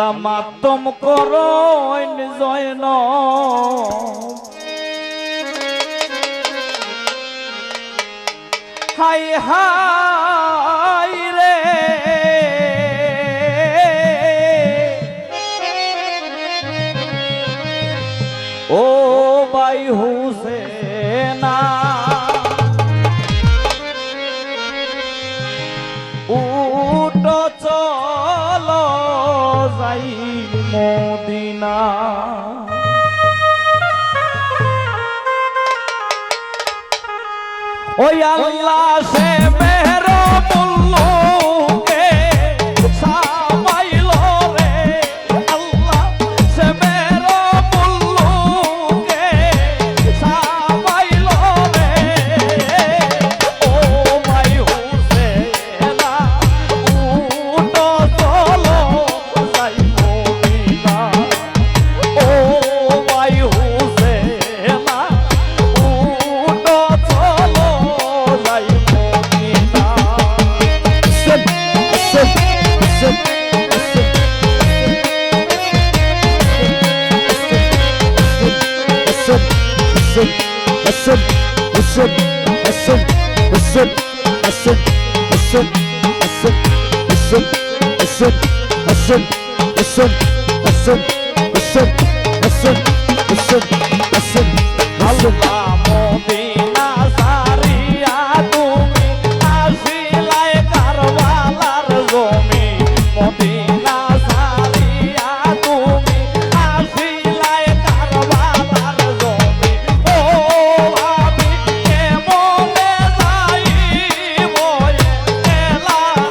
আল্লাহ মাতম করো join high high. ওই আল্লাহ সে মেহর আল্লাহ Medina সারিয়া তুমি আসিলাই কারবালার জমি মদিনা সারিয়া তুমি আসিলাই কারবালার জমি এলারে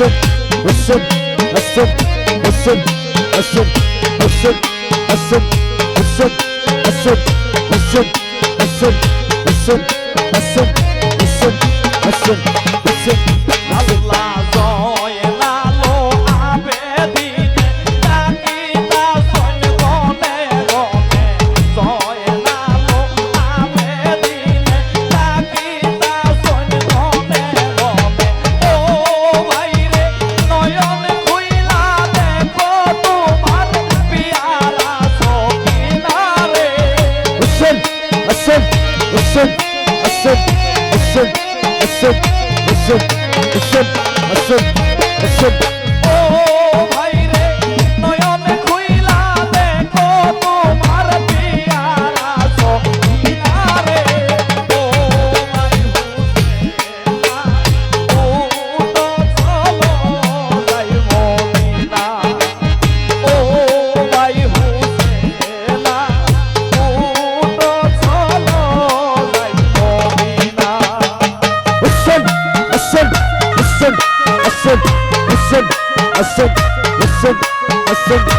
আল্লাহ আল্লাহ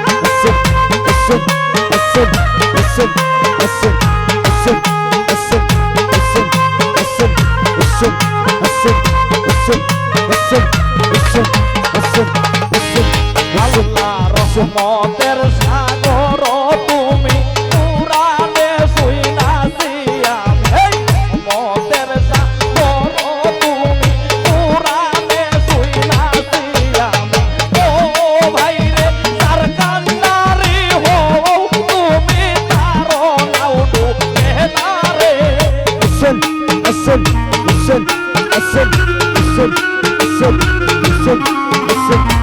sit, sick.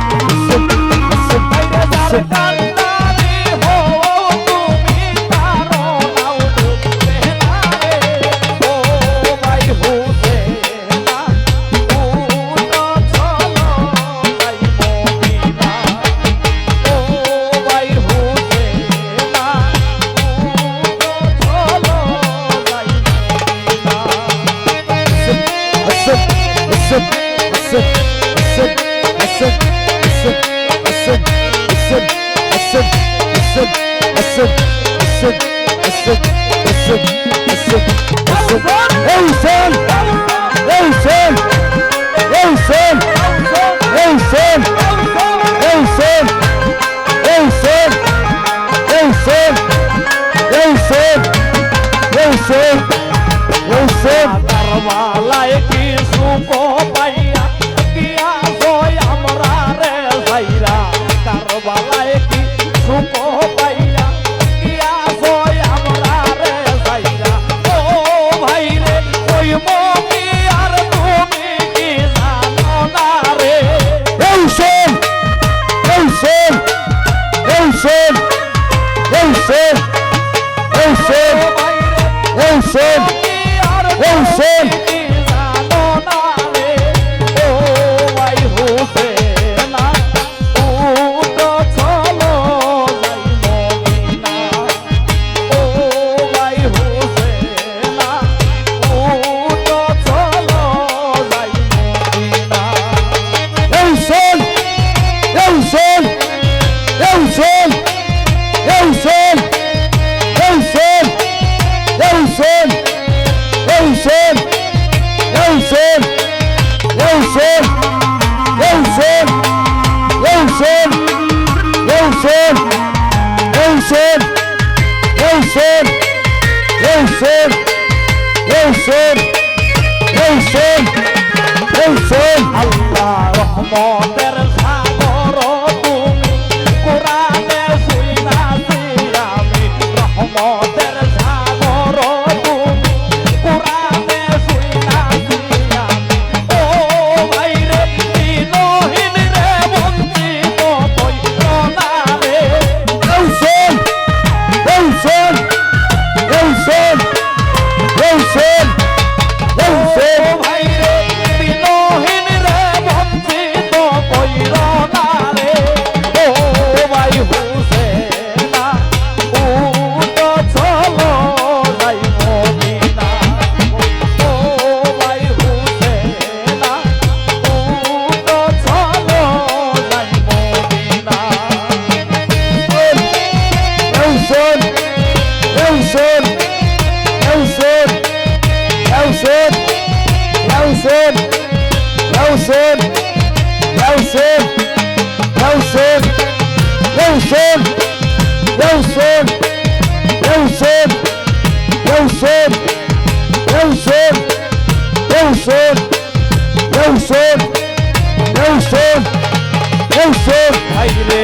ser, eu ser, eu ser, eu ser, eu ser, eu ser. Hussain ইয়া হোসেন ইয়া হোসেন ইয়া হোসেন ইয়া হোসেন ইয়া হোসেন ইয়া হোসেন ইয়া হোসেন ইয়া হোসেন ইয়া হোসেন ইয়া হোসেন ইয়া হোসেন ইয়া হোসেন হাইরে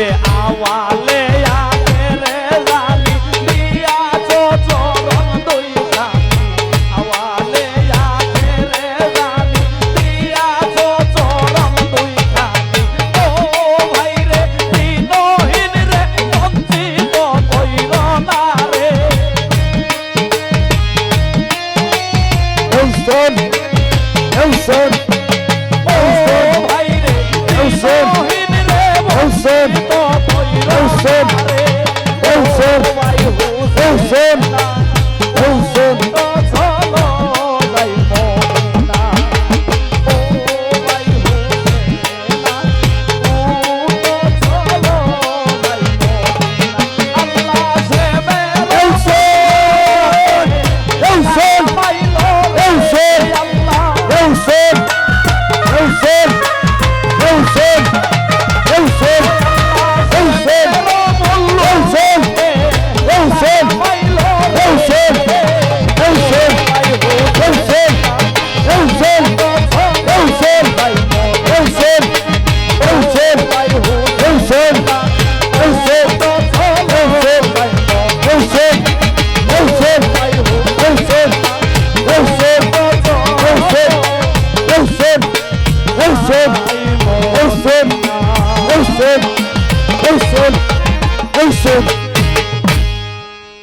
É o samba. É o samba. É o samba. É o samba. É o samba. É o samba. É o samba.